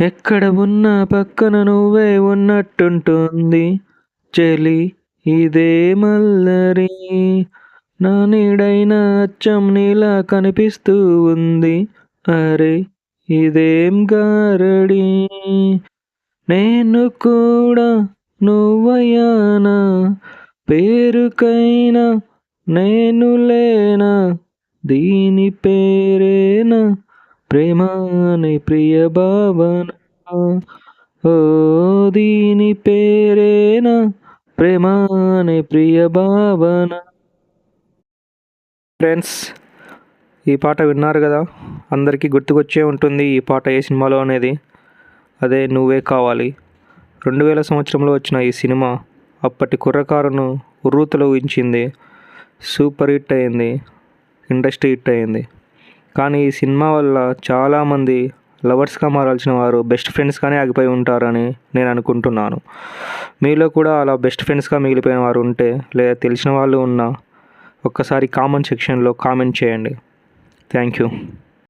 ఎక్కడ ఉన్నా పక్కన నువ్వే ఉన్నట్టుంటుంది. చెలి ఇదే మల్లరి. నా నీడైన అచ్చం నీలా కనిపిస్తూ ఉంది. అరే ఇదేం గారడి? నేను కూడా నువ్వయ్యానా? పేరుకైనా నేను లేనా? దీని పేరేనా? ప్రేమ అనే ప్రియ భావన ఓ దీని పేరేనా? ప్రేమ అనే ప్రియ భావన. ఫ్రెండ్స్ ఈ పాట విన్నారు కదా? అందరికీ గుర్తుకొచ్చే ఉంటుంది ఈ పాట ఏ సినిమాలో అనేది. అదే నువ్వే కావాలి. రెండు వేల సంవత్సరంలో వచ్చిన ఈ సినిమా అప్పటి కుర్రకారును ఉర్రూతలో ఊహించింది. సూపర్ హిట్ అయింది. ఇండస్ట్రీ హిట్ అయింది. కానీ ఈ సినిమా వల్ల చాలామంది లవర్స్గా మారాల్సిన వారు బెస్ట్ ఫ్రెండ్స్గానే ఆగిపోయి ఉంటారని నేను అనుకుంటున్నాను. మీలో కూడా అలా బెస్ట్ ఫ్రెండ్స్గా మిగిలిపోయిన వారు ఉంటే లేదా తెలిసిన వాళ్ళు ఉన్నా ఒక్కసారి కామెంట్ సెక్షన్లో కామెంట్ చేయండి. Thank you.